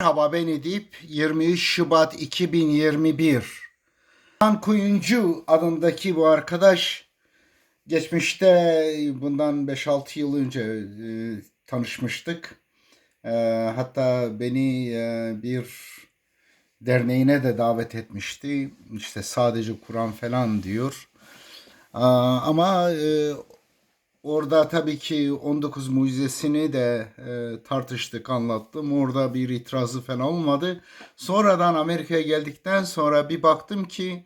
Merhaba ben Edip. 23 Şubat 2021. Han Kuyuncu adındaki bu arkadaş geçmişte bundan 5-6 yıl önce e, tanışmıştık. E, hatta beni e, bir derneğine de davet etmişti. İşte sadece Kur'an falan diyor. Aa, ama e, Orada tabii ki 19 mucizesini de e, tartıştık, anlattım. Orada bir itirazı falan olmadı. Sonradan Amerika'ya geldikten sonra bir baktım ki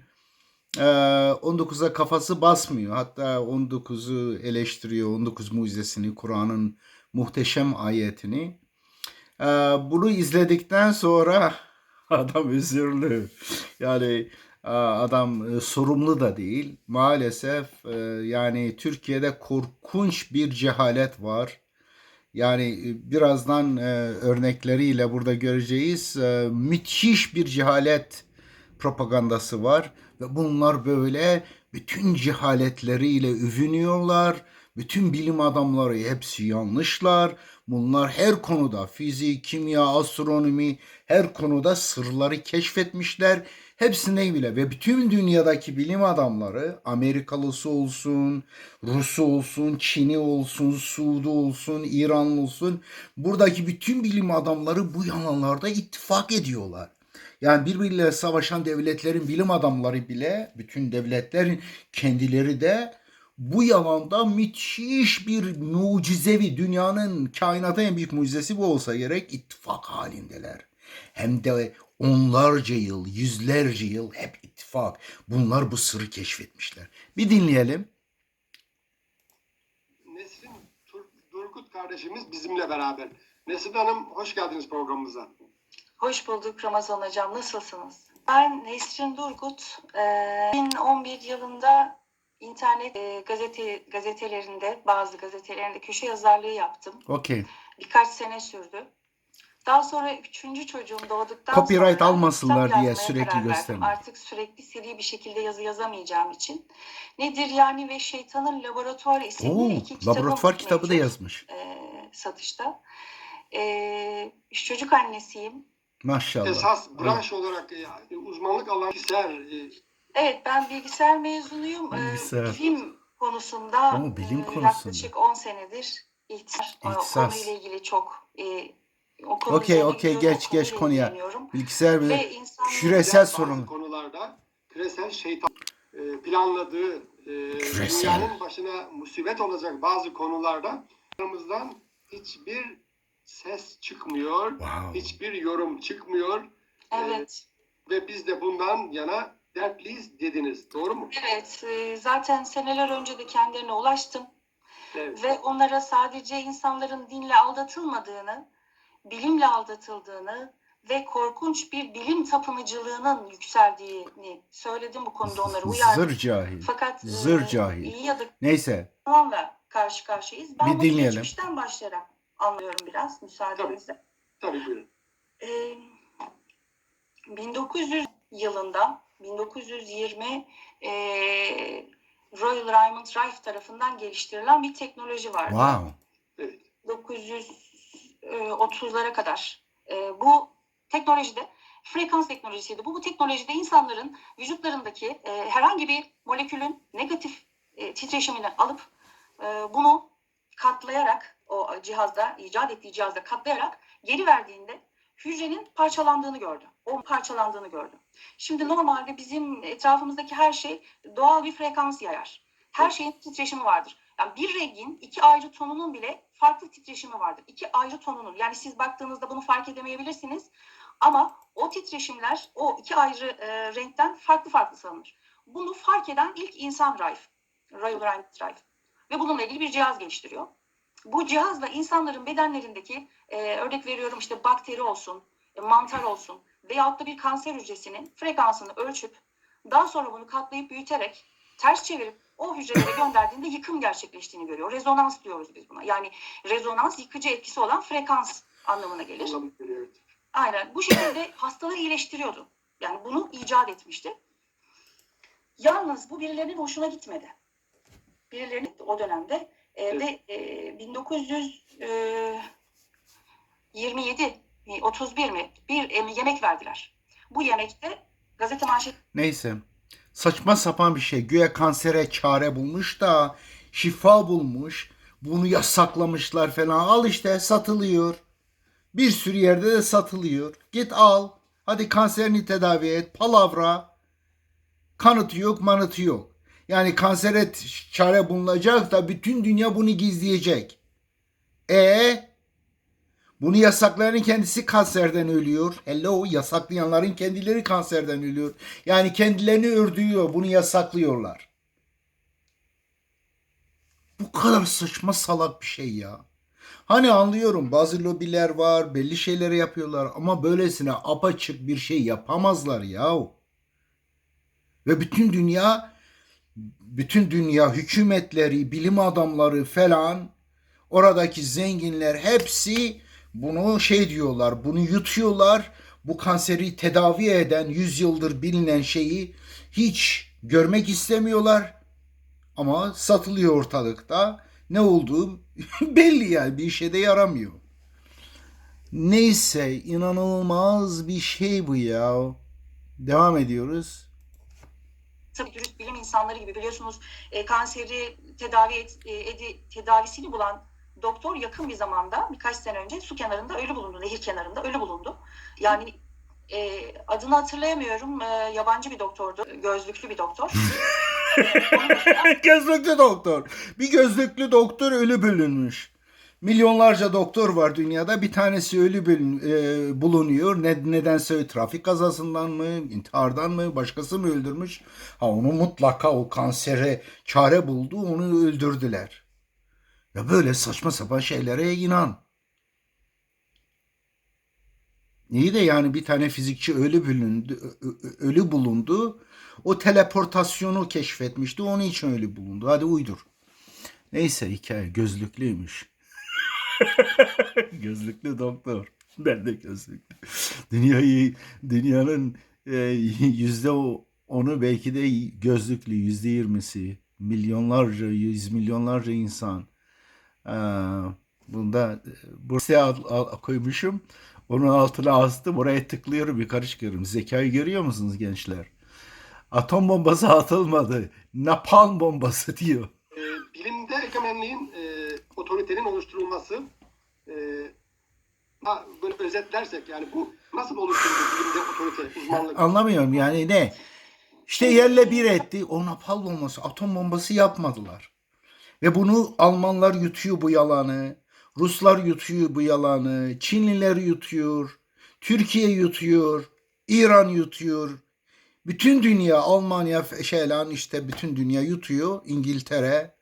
e, 19'a kafası basmıyor. Hatta 19'u eleştiriyor, 19 mucizesini, Kur'an'ın muhteşem ayetini. E, bunu izledikten sonra adam üzürlü. Yani adam e, sorumlu da değil. Maalesef e, yani Türkiye'de korkunç bir cehalet var. Yani e, birazdan örnekleriyle burada göreceğiz. Müthiş bir cehalet propagandası var ve bunlar böyle bütün cehaletleriyle övünüyorlar. Bütün bilim adamları hepsi yanlışlar. Bunlar her konuda fizik, kimya, astronomi her konuda sırları keşfetmişler Hepsine bile ve bütün dünyadaki bilim adamları Amerikalısı olsun, Rusu olsun, Çin'i olsun, Suudi olsun, İranlı olsun buradaki bütün bilim adamları bu yalanlarda ittifak ediyorlar. Yani birbirleriyle savaşan devletlerin bilim adamları bile bütün devletlerin kendileri de bu yalanda müthiş bir mucizevi dünyanın kainata en büyük mucizesi bu olsa gerek ittifak halindeler. Hem de onlarca yıl, yüzlerce yıl hep ittifak. Bunlar bu sırrı keşfetmişler. Bir dinleyelim. Nesrin Tur- Durgut kardeşimiz bizimle beraber. Nesrin Hanım hoş geldiniz programımıza. Hoş bulduk Ramazan Hocam. Nasılsınız? Ben Nesrin Durgut. Ee, 2011 yılında internet e, gazete gazetelerinde, bazı gazetelerinde köşe yazarlığı yaptım. Okey. Birkaç sene sürdü. Daha sonra üçüncü çocuğum doğduktan Copyright sonra almasınlar diye sürekli karar verdim. gösterme. Artık sürekli seri bir şekilde yazı yazamayacağım için. Nedir yani ve Şeytanın Laboratuvarı isimli Oo, iki kitabım laboratuvar kitabı da yazmış. e, satışta. E, üç çocuk annesiyim. Maşallah. Esas branş olarak e, uzmanlık alan kişiler e, Evet ben bilgisayar mezunuyum. Ee, Bilgisayar. Film konusunda Oo, bilim e, konusunda. yaklaşık 10 senedir ihtisas, e, İhtisas. konuyla ilgili çok e, Okey, okey, geç, geç konuya. Bilgisayar Ve küresel sorun. konularda küresel şeytan e, planladığı e, Küresel. dünyanın başına musibet olacak bazı konularda aramızdan hiçbir ses çıkmıyor, Wow. hiçbir yorum çıkmıyor Evet. ve biz de bundan yana dertliyiz dediniz. Doğru mu? Evet. e, zaten seneler önce de kendilerine ulaştım Evet. ve onlara sadece insanların dinle aldatılmadığını, bilimle aldatıldığını ve korkunç bir bilim tapınıcılığının yükseldiğini söyledim bu konuda onları uyardım. Zır cahil. Fakat zır e, cahil. iyi ya da Neyse. Onunla karşı karşıyayız. Ben bir bunu dinleyelim. geçmişten başlayarak anlıyorum biraz müsaadenizle. Tabii, tabii. Ee, 1900 yılında 1920 e, Royal Raymond Rife tarafından geliştirilen bir teknoloji vardı. Wow. 900 e, 30'lara kadar. E, bu teknolojide frekans teknolojisiydi. Bu, bu teknolojide insanların vücutlarındaki e, herhangi bir molekülün negatif titreşimini alıp bunu katlayarak o cihazda icat ettiği cihazda katlayarak geri verdiğinde hücrenin parçalandığını gördü. O parçalandığını gördü. Şimdi normalde bizim etrafımızdaki her şey doğal bir frekans yayar. Her şeyin titreşimi vardır. Yani bir rengin iki ayrı tonunun bile farklı titreşimi vardır. İki ayrı tonunun. Yani siz baktığınızda bunu fark edemeyebilirsiniz. Ama o titreşimler o iki ayrı e, renkten farklı farklı salınır. Bunu fark eden ilk insan Rife. Royal Rife. Ve bununla ilgili bir cihaz geliştiriyor. Bu cihazla insanların bedenlerindeki e, örnek veriyorum işte bakteri olsun, e, mantar olsun veyahut da bir kanser hücresinin frekansını ölçüp daha sonra bunu katlayıp büyüterek ters çevirip o hücrelere gönderdiğinde yıkım gerçekleştiğini görüyor. Rezonans diyoruz biz buna. Yani rezonans yıkıcı etkisi olan frekans anlamına gelir. Aynen. Bu şekilde hastalığı iyileştiriyordu. Yani bunu icat etmişti. Yalnız bu birilerinin hoşuna gitmedi. Birilerinin o dönemde e, Evet. ve e, 1927 e, 31 mi bir e, yemek verdiler. Bu yemekte gazete manşet Neyse. Saçma sapan bir şey. Güya kansere çare bulmuş da şifa bulmuş. Bunu yasaklamışlar falan. Al işte satılıyor. Bir sürü yerde de satılıyor. Git al. Hadi kanserini tedavi et. Palavra. Kanıtı yok, manıtı yok. Yani kansere çare bulunacak da bütün dünya bunu gizleyecek. E bunu yasaklayanın kendisi kanserden ölüyor. Hello yasaklayanların kendileri kanserden ölüyor. Yani kendilerini öldürüyor. Bunu yasaklıyorlar. Bu kadar saçma salak bir şey ya. Hani anlıyorum bazı lobiler var, belli şeyleri yapıyorlar ama böylesine apaçık bir şey yapamazlar yahu. Ve bütün dünya bütün dünya hükümetleri, bilim adamları falan oradaki zenginler hepsi bunu şey diyorlar, bunu yutuyorlar. Bu kanseri tedavi eden 100 yıldır bilinen şeyi hiç görmek istemiyorlar. Ama satılıyor ortalıkta. Ne olduğu belli yani bir işe de yaramıyor. Neyse inanılmaz bir şey bu ya. Devam ediyoruz. tabii dürüst bilim insanları gibi biliyorsunuz e, kanseri tedavi et, e, edi- tedavisini bulan doktor yakın bir zamanda birkaç sene önce su kenarında ölü bulundu, nehir kenarında ölü bulundu. Yani e, adını hatırlayamıyorum. E, yabancı bir doktordu, gözlüklü bir doktor. Gözlüklü doktor. Bir gözlüklü doktor ölü bölünmüş. Milyonlarca doktor var dünyada. Bir tanesi ölü bölün, e, bulunuyor. Ne, nedense trafik kazasından mı, intihardan mı, başkası mı öldürmüş? Ha onu mutlaka o kansere çare buldu, onu öldürdüler. Ya böyle saçma sapan şeylere inan. İyi de yani bir tane fizikçi ölü ö- ölü bulundu. O teleportasyonu keşfetmişti. Onun için öyle bulundu. Hadi uydur. Neyse hikaye gözlüklüymüş. gözlüklü doktor. Ben de gözlüklü. Dünyayı, dünyanın e, yüzde onu belki de gözlüklü yüzde yirmisi. Milyonlarca, yüz milyonlarca insan. Ee, bunda e, al- al- koymuşum. Onun altına astım. Oraya tıklıyorum yukarı çıkıyorum. Zekayı görüyor musunuz gençler? Atom bombası atılmadı. Napalm bombası diyor. E, bilimde egemenliğin, e, otoritenin oluşturulması e, ha, böyle özetlersek yani bu nasıl oluşturuldu bilimde otorite, uzmanlık? Anlamıyorum yani ne? İşte yerle bir etti. O napalm bombası, atom bombası yapmadılar. Ve bunu Almanlar yutuyor bu yalanı. Ruslar yutuyor bu yalanı. Çinliler yutuyor. Türkiye yutuyor. İran yutuyor. Bütün dünya Almanya şey lan işte bütün dünya yutuyor. İngiltere,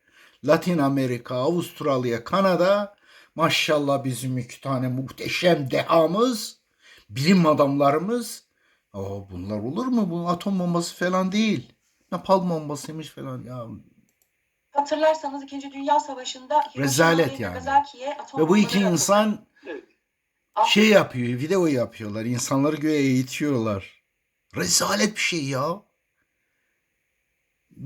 Latin Amerika, Avustralya, Kanada. Maşallah bizim iki tane muhteşem dehamız, bilim adamlarımız. Aa, bunlar olur mu? Bu atom bombası falan değil. Napalm bombasıymış falan. Ya hatırlarsanız 2. Dünya Savaşı'nda Rezalet yani. Ve bu iki insan Evet. şey yapıyor, video yapıyorlar. İnsanları göğe eğitiyorlar. Rezalet bir şey ya.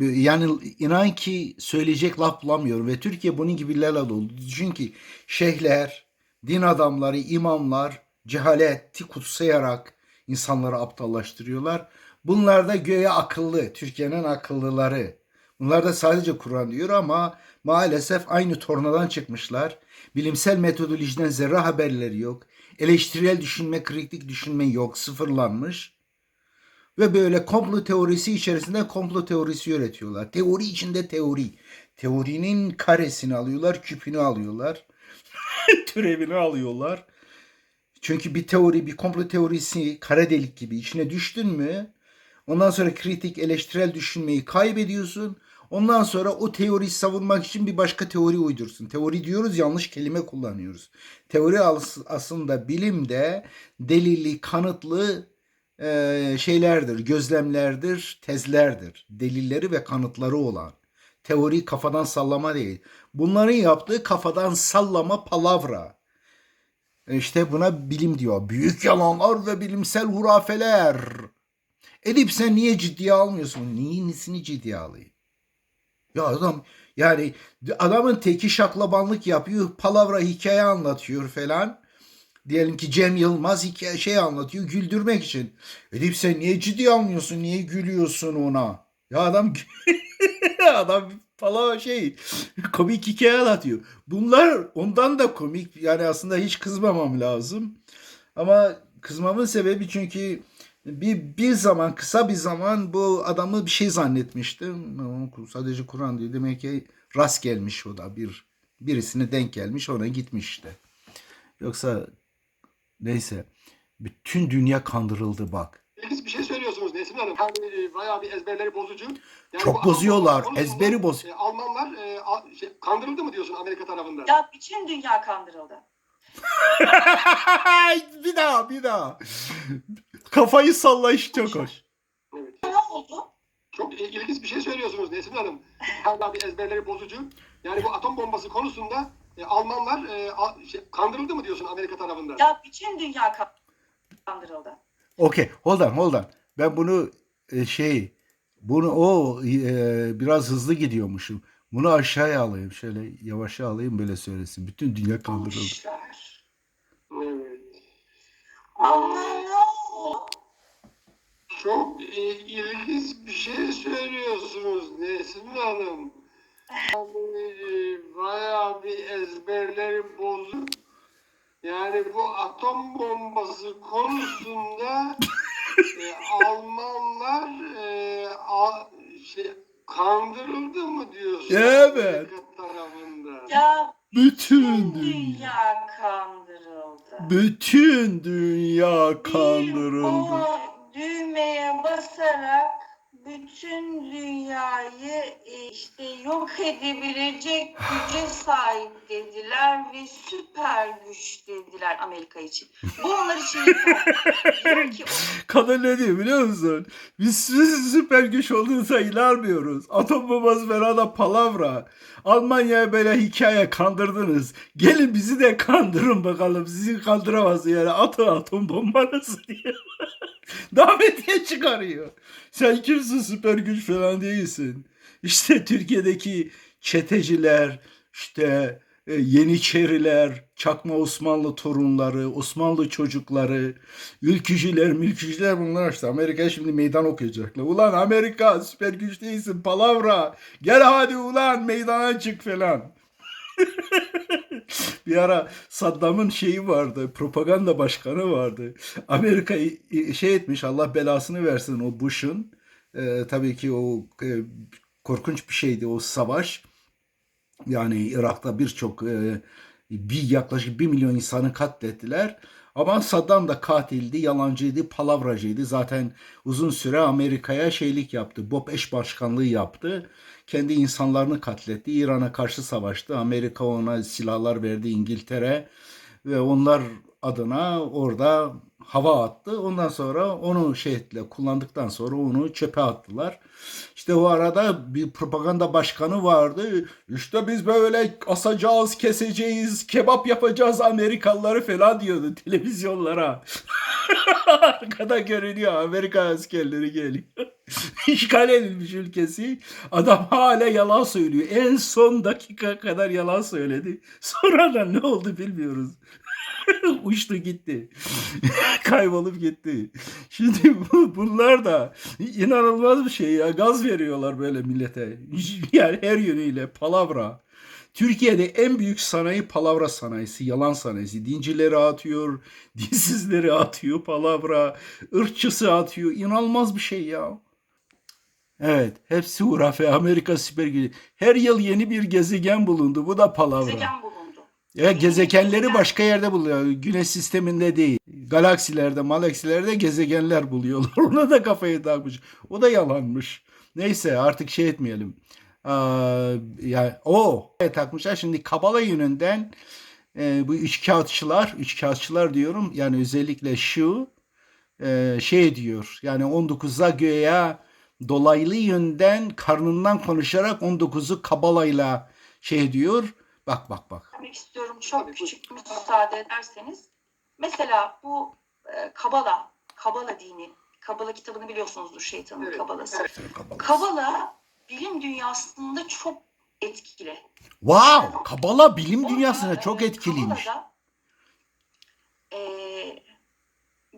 Yani inan ki söyleyecek laf bulamıyorum ve Türkiye bunun gibilerle dolu. Çünkü şeyhler, din adamları, imamlar cehaleti kutsayarak insanları aptallaştırıyorlar. Bunlar da göğe akıllı, Türkiye'nin akıllıları. Bunlar da sadece Kur'an diyor ama maalesef aynı tornadan çıkmışlar. Bilimsel metodolojiden zerre haberleri yok. Eleştirel düşünme, kritik düşünme yok, sıfırlanmış. Ve böyle komplo teorisi içerisinde komplo teorisi üretiyorlar. Teori içinde teori. Teorinin karesini alıyorlar, küpünü alıyorlar. Türevini alıyorlar. Çünkü bir teori, bir komplo teorisi kara delik gibi içine düştün mü ondan sonra kritik, eleştirel düşünmeyi kaybediyorsun. Ondan sonra o teoriyi savunmak için bir başka teori uydursun. Teori diyoruz yanlış kelime kullanıyoruz. Teori as- aslında bilimde delilli, kanıtlı e, şeylerdir, gözlemlerdir, tezlerdir. Delilleri ve kanıtları olan. Teori kafadan sallama değil. Bunların yaptığı kafadan sallama palavra. İşte buna bilim diyor. Büyük yalanlar ve bilimsel hurafeler. Edip sen niye ciddiye almıyorsun? Niye nesini ciddiye alayım? Ya adam yani adamın teki şaklabanlık yapıyor, palavra hikaye anlatıyor falan. Diyelim ki Cem Yılmaz hikaye şey anlatıyor güldürmek için. Edip sen niye ciddi almıyorsun? Niye gülüyorsun ona? Ya adam adam falan şey komik hikaye anlatıyor. Bunlar ondan da komik. Yani aslında hiç kızmamam lazım. Ama kızmamın sebebi çünkü bir, bir zaman kısa bir zaman bu adamı bir şey zannetmiştim. Sadece Kur'an değil. Demek ki rast gelmiş o da bir birisine denk gelmiş ona gitmiş işte. Yoksa neyse bütün dünya kandırıldı bak. İlginç bir şey söylüyorsunuz Nesrin Hanım. Yani e, bayağı bir ezberleri bozucu. Yani Çok bu bozuyorlar, Almanlar ezberi boz- e, Almanlar e, a- şey, kandırıldı mı diyorsun Amerika tarafından? Ya bütün dünya kandırıldı. bir daha bir daha. Kafayı sallayış çok hoş. Evet. Ne oldu? Çok ilginç bir şey söylüyorsunuz Nesrin Hanım. Hala bir ezberleri bozucu. Yani bu atom bombası konusunda e, Almanlar e, a- şey, kandırıldı mı diyorsun Amerika tarafından? Ya bütün dünya kandırıldı. Okey, hold on, hold on. Ben bunu e, şey, bunu o e, biraz hızlı gidiyormuşum. Bunu aşağıya alayım, şöyle yavaşa alayım böyle söylesin. Bütün dünya kandırıldı. Evet. Ama oldu? Çok e, ilginç bir şey söylüyorsunuz Nesrin Hanım. Yani, e, bayağı bir ezberleri bozuk. Yani bu atom bombası konusunda e, Almanlar e, a, şey, kandırıldı mı diyorsun? Evet. Amerika tarafından? Ya Bütün dünya kandırıldı. Bütün dünya Bir kandırıldı. o düğmeye basarak bütün dünyayı e, işte yok edebilecek güce sahip dediler ve süper güç dediler Amerika için. Bu onlar için yeter. Diyor ki Kadın ne diyor biliyor musun? Biz siz süper güç olduğunuza inanmıyoruz. Atom bombası falan da palavra. Almanya'ya böyle hikaye kandırdınız. Gelin bizi de kandırın bakalım. Sizi kandıramaz yani. Atın atom bombanızı diye. Davetiye çıkarıyor. Sen kimsin süper güç falan değilsin. İşte Türkiye'deki çeteciler, işte Yeniçeriler, Çakma Osmanlı torunları, Osmanlı çocukları, ülkücüler, mülkücüler bunlar işte. Amerika şimdi meydan okuyacaklar. Ulan Amerika süper güç değilsin palavra. Gel hadi ulan meydana çık falan. bir ara Saddam'ın şeyi vardı, propaganda başkanı vardı. Amerika şey etmiş, Allah belasını versin o Bush'un. Ee, tabii ki o e, korkunç bir şeydi o savaş. Yani Irak'ta birçok e, bir yaklaşık bir milyon insanı katlettiler. Ama Saddam da katildi, yalancıydı, palavracıydı. Zaten uzun süre Amerika'ya şeylik yaptı. BOP eş başkanlığı yaptı. Kendi insanlarını katletti. İran'a karşı savaştı. Amerika ona silahlar verdi İngiltere. Ve onlar adına orada hava attı. Ondan sonra onu ettiler, kullandıktan sonra onu çöpe attılar. İşte o arada bir propaganda başkanı vardı. İşte biz böyle asacağız, keseceğiz, kebap yapacağız Amerikalıları falan diyordu televizyonlara. Arkada görünüyor Amerika askerleri geliyor. İşgal edilmiş ülkesi. Adam hala yalan söylüyor. En son dakika kadar yalan söyledi. Sonra da ne oldu bilmiyoruz. Uçtu gitti. Kaybolup gitti. Şimdi bu, bunlar da inanılmaz bir şey ya. Gaz veriyorlar böyle millete. Yani her yönüyle palavra. Türkiye'de en büyük sanayi palavra sanayisi, yalan sanayisi. Dincileri atıyor, dinsizleri atıyor palavra, ırkçısı atıyor. İnanılmaz bir şey ya. Evet, hepsi hurafe. Amerika süper gücü. Her yıl yeni bir gezegen bulundu. Bu da palavra. gezegen bulundu. Ya gezegenleri başka yerde buluyor. Güneş sisteminde değil. Galaksilerde, malaksilerde gezegenler buluyorlar. Ona da kafayı takmış. O da yalanmış. Neyse artık şey etmeyelim. Aa, ya o takmışlar. Şimdi Kabala yönünden e, bu üç kağıtçılar, üç kağıtçılar diyorum. Yani özellikle şu e, şey diyor. Yani 19'a göğe dolaylı yönden karnından konuşarak 19'u Kabala'yla şey diyor. Bak bak bak. Demek istiyorum çok Tabii, küçük müsaade ederseniz. Mesela bu e, Kabala, Kabala dini, Kabala kitabını biliyorsunuzdur şeytanın Evet, Kabalası. evet. Kabala bilim dünyasında çok etkili. Wow! Kabala bilim Orada, dünyasına çok e, etkiliymiş. Kabala'da, e,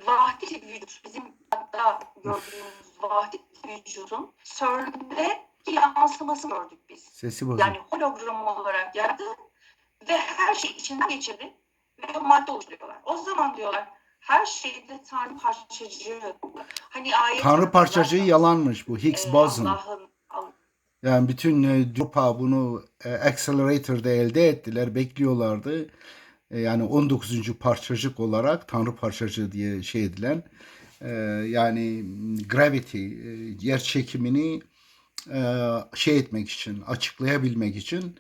vahdet vücut, bizim hatta gördüğümüz vahdet vücudun CERN'de yansımasını gördük biz. Sesi bozuk. Yani hologram olarak yarattı ve her şey içinden geçirdi ve madde oluşturuyorlar. O zaman diyorlar her şeyde Tanrı parçacığı. Hani ayet Tanrı parçacığı yalanmış bu. Higgs Ee, boson. Allah'ın Yani bütün e, Europa bunu e, Accelerator'da elde ettiler, bekliyorlardı. E, yani 19. parçacık olarak Tanrı parçacığı diye şey edilen e, yani gravity, e, yer çekimini şey etmek için, açıklayabilmek için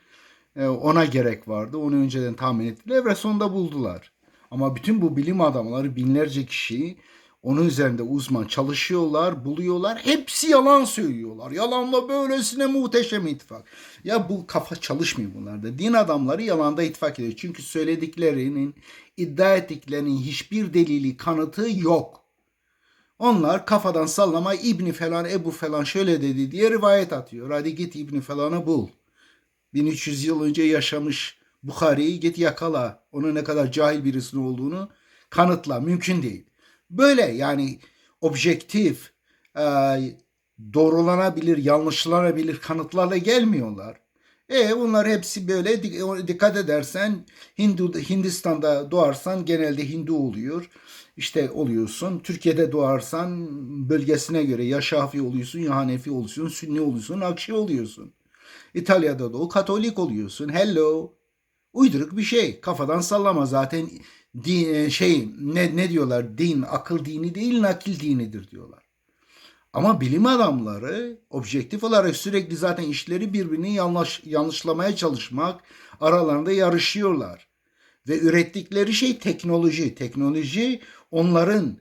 e, ona gerek vardı. Onu önceden tahmin ettiler ve sonunda buldular. Ama bütün bu bilim adamları binlerce kişi onun üzerinde uzman çalışıyorlar, buluyorlar. Hepsi yalan söylüyorlar. Yalanla böylesine muhteşem ittifak. Ya bu kafa çalışmıyor bunlarda. Din adamları yalanda ittifak ediyor. Çünkü söylediklerinin, iddia ettiklerinin hiçbir delili, kanıtı yok. Onlar kafadan sallama İbni falan, Ebu falan şöyle dedi diye rivayet atıyor. Hadi git İbni falanı bul. 1300 yıl önce yaşamış Bukhari'yi git yakala. Onun ne kadar cahil birisinin olduğunu kanıtla. Mümkün değil. Böyle yani objektif, e, doğrulanabilir, yanlışlanabilir kanıtlarla gelmiyorlar. E bunlar hepsi böyle Dik- dikkat edersen Hindu Hindistan'da doğarsan genelde Hindu oluyor. İşte oluyorsun. Türkiye'de doğarsan bölgesine göre ya Şafi oluyorsun ya Hanefi oluyorsun, Sünni oluyorsun, Akşi oluyorsun. İtalya'da da o Katolik oluyorsun. Hello. Uyduruk bir şey. Kafadan sallama zaten din, şey ne, ne diyorlar? Din akıl dini değil nakil dinidir diyorlar. Ama bilim adamları objektif olarak sürekli zaten işleri birbirini yanlış, yanlışlamaya çalışmak aralarında yarışıyorlar. Ve ürettikleri şey teknoloji. Teknoloji onların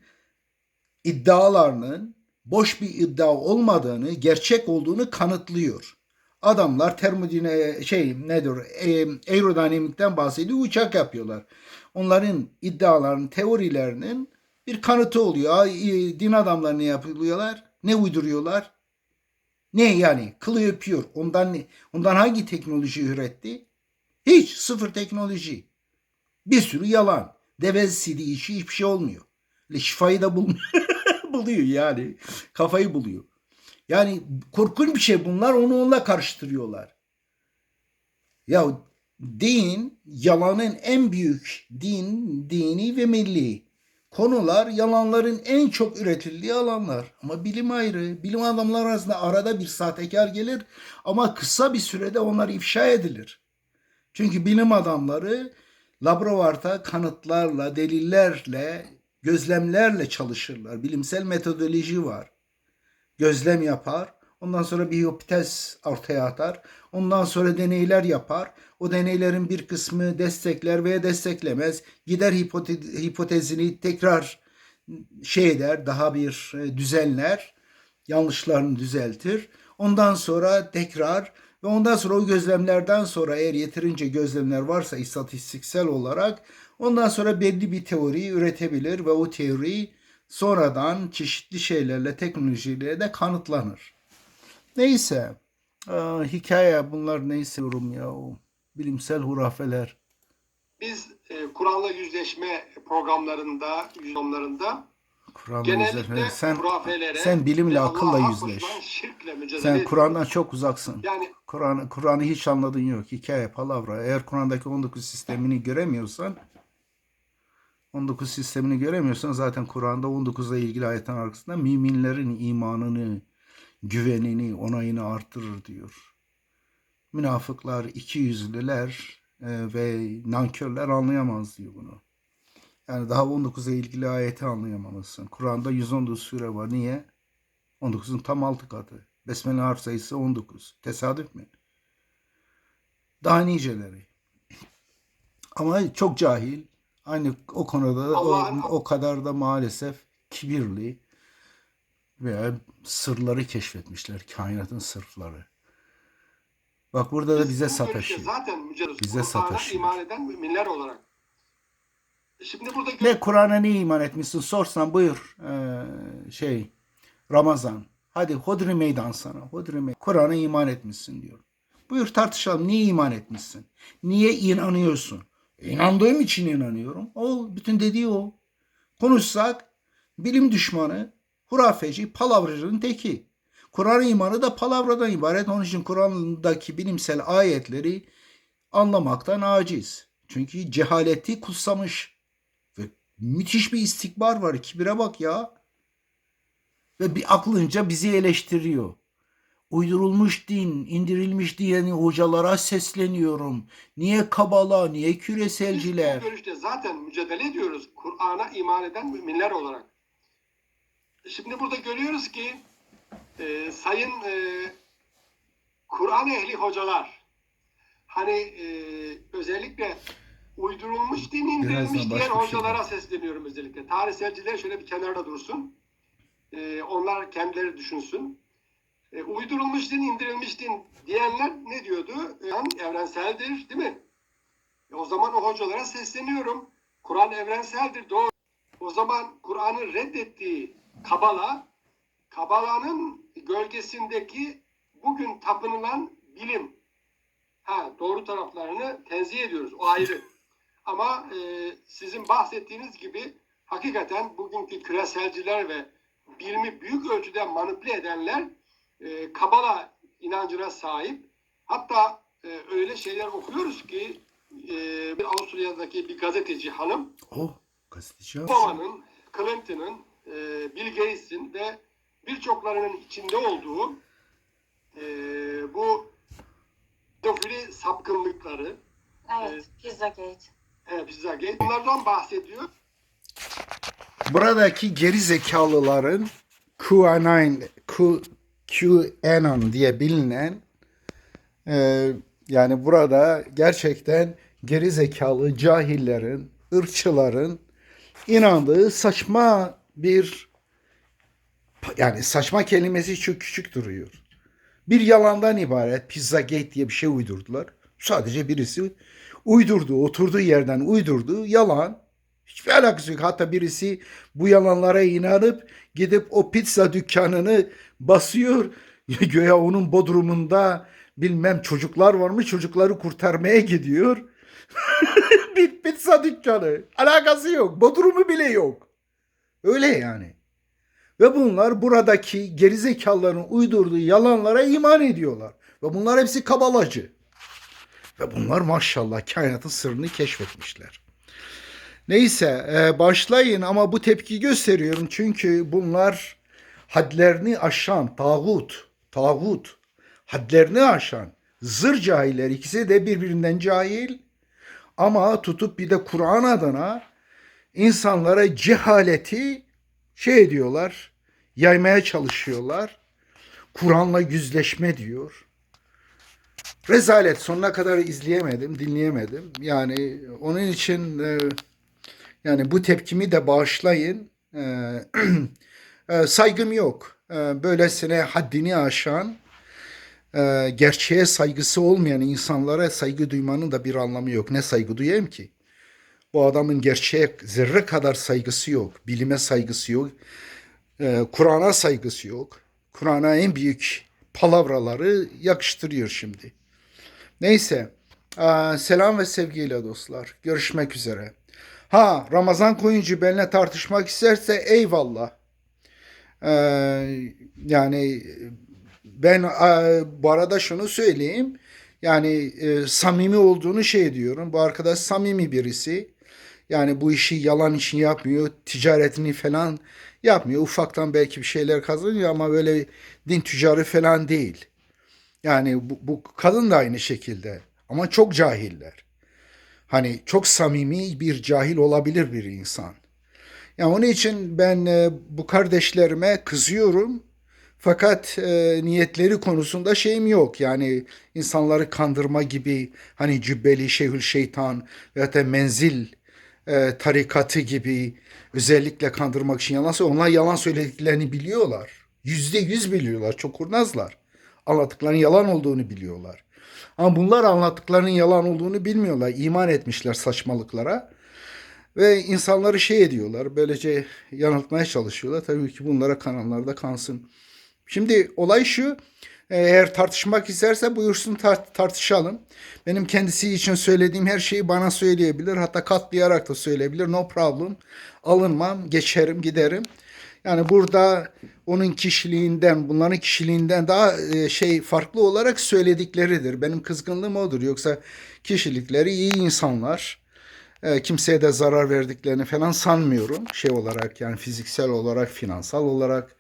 iddialarının boş bir iddia olmadığını, gerçek olduğunu kanıtlıyor. Adamlar termodine şey nedir e, aerodinamikten bahsediyor uçak yapıyorlar. Onların iddialarının teorilerinin bir kanıtı oluyor. Din adamları ne yapıyorlar? Ne uyduruyorlar? Ne yani? Kılı öpüyor. Ondan ne? Ondan hangi teknoloji üretti? Hiç sıfır teknoloji. Bir sürü yalan. Deve sidi işi hiçbir şey olmuyor. Öyle şifayı da bulmuyor. buluyor yani. Kafayı buluyor. Yani korkunç bir şey bunlar onu onunla karıştırıyorlar. Ya din yalanın en büyük din, dini ve milli. Konular yalanların en çok üretildiği alanlar. Ama bilim ayrı. Bilim adamları arasında arada bir sahtekar gelir ama kısa bir sürede onlar ifşa edilir. Çünkü bilim adamları laboratuvarda kanıtlarla, delillerle, gözlemlerle çalışırlar. Bilimsel metodoloji var gözlem yapar. Ondan sonra bir hipotez ortaya atar. Ondan sonra deneyler yapar. O deneylerin bir kısmı destekler veya desteklemez. Gider hipote- hipotezini tekrar şey eder, daha bir e, düzenler. Yanlışlarını düzeltir. Ondan sonra tekrar ve ondan sonra o gözlemlerden sonra eğer yeterince gözlemler varsa istatistiksel olarak ondan sonra belli bir teori üretebilir ve o teori sonradan çeşitli şeylerle, teknolojiyle de kanıtlanır. Neyse, aa, hikaye bunlar neyse yorum ya o bilimsel hurafeler. Biz e, Kur'an'la yüzleşme programlarında, yüzlemlerinde Kur'an'la genellikle yüzleş. Sen, hurafelere sen bilimle, akılla yüzleş. Sen. Kur'an'dan çok uzaksın. Yani Kur'an Kur'an'ı hiç anladın yok. Hikaye, palavra. Eğer Kur'an'daki 19 sistemini göremiyorsan 19 sistemini göremiyorsan zaten Kur'an'da 19'la ilgili ayetin arkasında müminlerin imanını, güvenini, onayını artırır diyor. Münafıklar, ikiyüzlüler e, ve nankörler anlayamaz diyor bunu. Yani daha 19'a ilgili ayeti anlayamamışsın. Kur'an'da 119 sure var. Niye? 19'un tam altı katı. Besmele harf sayısı 19. Tesadüf mü? Daha niceleri. Ama çok cahil. Aynı o konuda da o, o kadar da maalesef kibirli veya sırları keşfetmişler. Kainatın sırları. Bak burada da biz bize sataşıyor. Zaten Bize sataşıyor. iman eden müminler olarak. Şimdi burada Ne Kur'an'a ne iman etmişsin sorsan buyur ee, şey Ramazan. Hadi hodri meydan sana. Hodri meydan. Kur'an'a iman etmişsin diyor. Buyur tartışalım. Niye iman etmişsin? Niye inanıyorsun? İnandığım için inanıyorum. O bütün dediği o. Konuşsak Bilim düşmanı, hurafeci, palavracının teki. Kur'an imanı da palavradan ibaret. Onun için Kur'an'daki bilimsel ayetleri anlamaktan aciz. Çünkü cehaleti kutsamış. Ve müthiş bir istikbar var. Kibire bak ya. Ve bir aklınca bizi eleştiriyor. Uydurulmuş din, indirilmiş diyeni hocalara sesleniyorum. Niye kabala, niye Biz küreselciler? bu görüşte zaten mücadele ediyoruz Kur'an'a iman eden müminler olarak. Şimdi burada görüyoruz ki e, sayın e, Kur'an ehli hocalar hani e, özellikle uydurulmuş din indirilmiş bir şey hocalara var. sesleniyorum özellikle. Tarihselciler şöyle bir kenarda dursun. E, onlar kendileri düşünsün. E, uydurulmuş din, indirilmiş din diyenler ne diyordu? E, evrenseldir değil mi? E, o zaman o hocalara sesleniyorum. Kur'an evrenseldir doğru. O zaman Kur'an'ın reddettiği Kabala, Kabala'nın gölgesindeki bugün tapınılan bilim. Ha doğru taraflarını tenzih ediyoruz. O ayrı. Ama e, sizin bahsettiğiniz gibi hakikaten bugünkü küreselciler ve bilimi büyük ölçüde manipüle edenler e, Kabala inancına sahip. Hatta e, öyle şeyler okuyoruz ki e, bir Avusturya'daki bir gazeteci hanım Oh, gazeteci. Obama'nın, Clinton'ın, e, Bill Gates'in ve birçoklarının içinde olduğu e, bu pedofili sapkınlıkları, Evet, Pizzagate. e, Pizzagate bunlardan bahsediyor. Buradaki geri zekalıların QAnon, Q, QAnon diye bilinen e, yani burada gerçekten geri zekalı cahillerin, ırkçıların inandığı saçma bir yani saçma kelimesi çok küçük duruyor. Bir yalandan ibaret Pizzagate diye bir şey uydurdular. Sadece birisi uydurdu, oturduğu yerden uydurdu. Yalan. Hiçbir alakası yok. Hatta birisi bu yalanlara inanıp gidip o pizza dükkanını basıyor. Göya onun bodrumunda bilmem çocuklar varmış çocukları kurtarmaya gidiyor. bir pizza dükkanı. Alakası yok. Bodrumu bile yok. Öyle yani. Ve bunlar buradaki gerizekalıların uydurduğu yalanlara iman ediyorlar. Ve bunlar hepsi kabalacı. Ve bunlar maşallah kainatın sırrını keşfetmişler. Neyse e, başlayın ama bu tepki gösteriyorum çünkü bunlar hadlerini aşan tağut, tağut, hadlerini aşan zır cahiller ikisi de birbirinden cahil ama tutup bir de Kur'an adına insanlara cehaleti şey ediyorlar, yaymaya çalışıyorlar. Kur'an'la yüzleşme diyor. Rezalet sonuna kadar izleyemedim, dinleyemedim. Yani onun için e, yani bu tepkimi de bağışlayın. E, e, saygım yok. E, böylesine haddini aşan, e, gerçeğe saygısı olmayan insanlara saygı duymanın da bir anlamı yok. Ne saygı duyayım ki? Bu adamın gerçeğe zerre kadar saygısı yok. Bilime saygısı yok. E, Kur'an'a saygısı yok. Kur'an'a en büyük palavraları yakıştırıyor şimdi. Neyse. Aa, selam ve sevgiyle dostlar. Görüşmek üzere. Ha Ramazan koyuncu benimle tartışmak isterse eyvallah. Ee, yani ben e, bu arada şunu söyleyeyim. Yani e, samimi olduğunu şey diyorum. Bu arkadaş samimi birisi. Yani bu işi yalan için yapmıyor. Ticaretini falan yapmıyor. Ufaktan belki bir şeyler kazanıyor ama böyle din tüccarı falan değil. Yani bu, bu kadın da aynı şekilde. Ama çok cahiller. Hani çok samimi bir cahil olabilir bir insan. Yani onun için ben e, bu kardeşlerime kızıyorum. Fakat e, niyetleri konusunda şeyim yok. Yani insanları kandırma gibi hani cübbeli şeyhül şeytan veya da menzil e, tarikatı gibi özellikle kandırmak için yalan söylüyor. Onlar yalan söylediklerini biliyorlar. Yüzde yüz biliyorlar. Çok kurnazlar. Anlattıklarının yalan olduğunu biliyorlar. Ama bunlar anlattıklarının yalan olduğunu bilmiyorlar. İman etmişler saçmalıklara. Ve insanları şey ediyorlar. Böylece yanıltmaya çalışıyorlar. Tabii ki bunlara kanallarda kansın. Şimdi olay şu. Eğer tartışmak isterse buyursun tar- tartışalım. Benim kendisi için söylediğim her şeyi bana söyleyebilir. Hatta katlayarak da söyleyebilir. No problem. Alınmam, geçerim, giderim. Yani burada onun kişiliğinden, bunların kişiliğinden daha e, şey farklı olarak söyledikleridir. Benim kızgınlığım odur. Yoksa kişilikleri iyi insanlar. E, kimseye de zarar verdiklerini falan sanmıyorum. Şey olarak yani fiziksel olarak, finansal olarak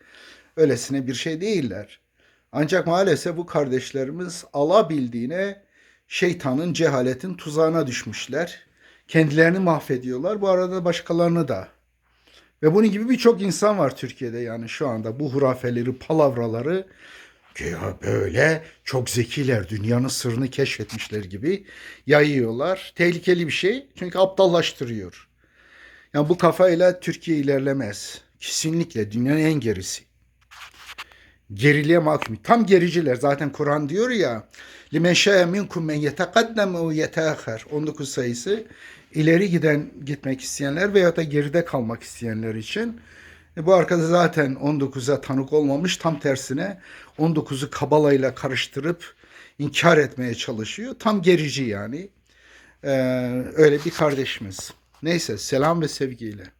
öylesine bir şey değiller. Ancak maalesef bu kardeşlerimiz alabildiğine şeytanın, cehaletin tuzağına düşmüşler. Kendilerini mahvediyorlar. Bu arada başkalarını da. Ve bunun gibi birçok insan var Türkiye'de yani şu anda bu hurafeleri, palavraları ya böyle çok zekiler, dünyanın sırrını keşfetmişler gibi yayıyorlar. Tehlikeli bir şey çünkü aptallaştırıyor. Yani bu kafayla Türkiye ilerlemez. Kesinlikle dünyanın en gerisi. Geriliğe mahkum. Tam gericiler. Zaten Kur'an diyor ya limen şâe minkum men yetekaddem ve yetâher. 19 sayısı ileri giden gitmek isteyenler veya da geride kalmak isteyenler için. E bu arkada zaten 19'a tanık olmamış. Tam tersine 19'u kabalayla karıştırıp inkar etmeye çalışıyor. Tam gerici yani. Ee, öyle bir kardeşimiz. Neyse selam ve sevgiyle.